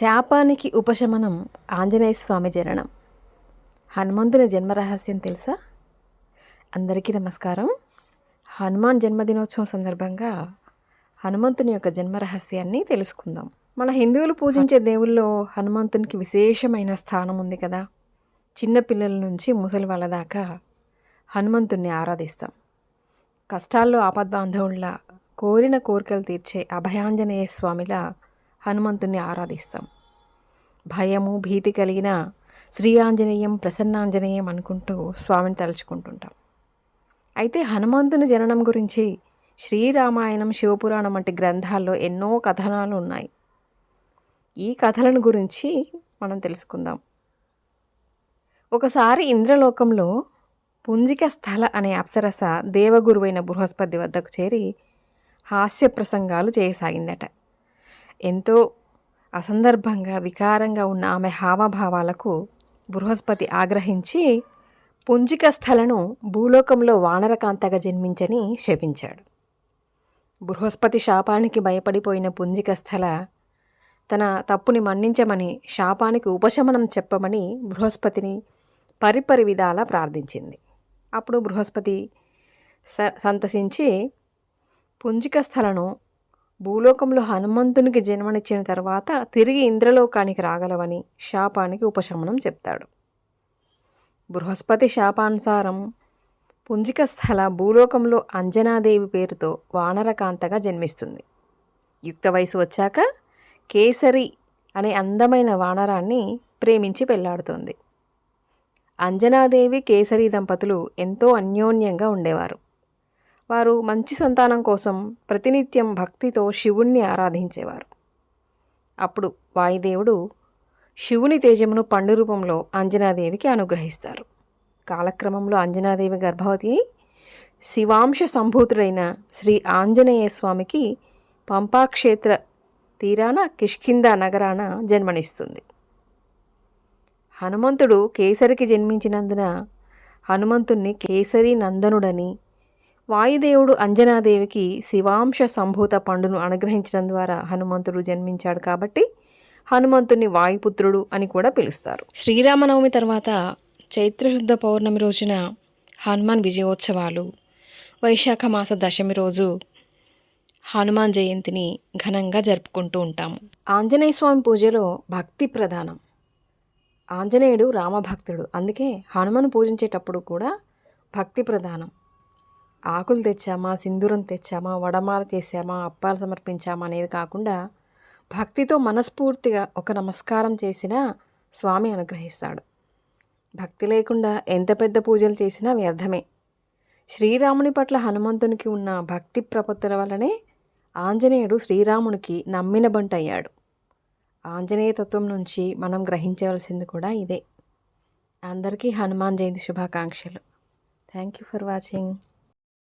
శాపానికి ఉపశమనం ఆంజనేయ స్వామి జననం. హనుమంతుని జన్మ రహస్యం తెలుసా? అందరికీ నమస్కారం. హనుమాన్ జన్మదినోత్సవం సందర్భంగా హనుమంతుని యొక్క జన్మరహస్యాన్ని తెలుసుకుందాం. మన హిందువులు పూజించే దేవుల్లో హనుమంతునికి విశేషమైన స్థానం ఉంది కదా. చిన్నపిల్లల నుంచి ముసలి వాళ్ళ దాకా హనుమంతుణ్ణి ఆరాధిస్తాం. కష్టాల్లో ఆపద్బాంధవుల్లా కోరిన కోరికలు తీర్చే అభయాంజనేయ స్వామిలా హనుమంతుణ్ణి ఆరాధిస్తాం. భయము భీతి కలిగిన శ్రీ ఆంజనేయం ప్రసన్నాంజనేయం అనుకుంటూ స్వామిని తలుచుకుంటుంటాం. అయితే హనుమంతుని జననం గురించి శ్రీరామాయణం శివపురాణం వంటి గ్రంథాల్లో ఎన్నో కథనాలు ఉన్నాయి. ఈ కథలను గురించి మనం తెలుసుకుందాం. ఒకసారి ఇంద్రలోకంలో పుంజిక స్థల అనే అప్సరస దేవగురువైన బృహస్పతి వద్దకు చేరి హాస్య ప్రసంగాలు చేయసాగిందట. ఎంతో అసందర్భంగా వికారంగా ఉన్న ఆమె హావభావాలకు బృహస్పతి ఆగ్రహించి పుంజిక స్థలను భూలోకంలో వానరకాంతగా జన్మించని శపించాడు. బృహస్పతి శాపానికి భయపడిపోయిన పుంజిక స్థల తన తప్పుని మన్నించమని శాపానికి ఉపశమనం చెప్పమని బృహస్పతిని పరిపరి విధాలా ప్రార్థించింది. అప్పుడు బృహస్పతి స సంతసించి పుంజిక స్థలను భూలోకంలో హనుమంతునికి జన్మనిచ్చిన తర్వాత తిరిగి ఇంద్రలోకానికి రాగలవని శాపానికి ఉపశమనం చెప్తాడు. బృహస్పతి శాపానుసారం పుంజిక స్థల భూలోకంలో అంజనాదేవి పేరుతో వానరకాంతగా జన్మిస్తుంది. యుక్త వయసు వచ్చాక కేసరి అనే అందమైన వానరాన్ని ప్రేమించి పెళ్ళాడుతోంది. అంజనాదేవి కేసరి దంపతులు ఎంతో అన్యోన్యంగా ఉండేవారు. వారు మంచి సంతానం కోసం ప్రతినిత్యం భక్తితో శివుణ్ణి ఆరాధించేవారు. అప్పుడు వాయుదేవుడు శివుని తేజమును పండు రూపంలో అంజనాదేవికి అనుగ్రహిస్తారు. కాలక్రమంలో అంజనాదేవి గర్భవతి అయి శివాంశ సంభూతుడైన శ్రీ ఆంజనేయ స్వామికి పంపాక్షేత్ర తీరాన కిష్కింద నగరాన జన్మనిస్తుంది. హనుమంతుడు కేసరికి జన్మించినందున హనుమంతుణ్ణి కేసరి నందనుడని వాయుదేవుడు అంజనాదేవికి శివాంశ సంభూత పండును అనుగ్రహించడం ద్వారా హనుమంతుడు జన్మించాడు కాబట్టి హనుమంతుని వాయుపుత్రుడు అని కూడా పిలుస్తారు. శ్రీరామనవమి తర్వాత చైత్రశుద్ధ పౌర్ణమి రోజున హనుమాన్ విజయోత్సవాలు. వైశాఖ మాస దశమి రోజు హనుమాన్ జయంతిని ఘనంగా జరుపుకుంటూ ఉంటాము. ఆంజనేయ స్వామి పూజలో భక్తి ప్రధానం. ఆంజనేయుడు రామభక్తుడు. అందుకే హనుమను పూజించేటప్పుడు కూడా భక్తి ప్రధానం. ఆకులు తెచ్చామా సింధూరం తెచ్చామా వడమాల చేసామా అప్పాలు సమర్పించామా అనేది కాకుండా భక్తితో మనస్ఫూర్తిగా ఒక నమస్కారం చేసినా స్వామి అనుగ్రహిస్తాడు. భక్తి లేకుండా ఎంత పెద్ద పూజలు చేసినా వ్యర్థమే. శ్రీరాముని పట్ల హనుమంతునికి ఉన్న భక్తి ప్రపత్తుల వల్లనే ఆంజనేయుడు శ్రీరామునికి నమ్మిన బంటయ్యాడు. ఆంజనేయ తత్వం నుంచి మనం గ్రహించవలసింది కూడా ఇదే. అందరికీ హనుమాన్ జయంతి శుభాకాంక్షలు. Thank you for watching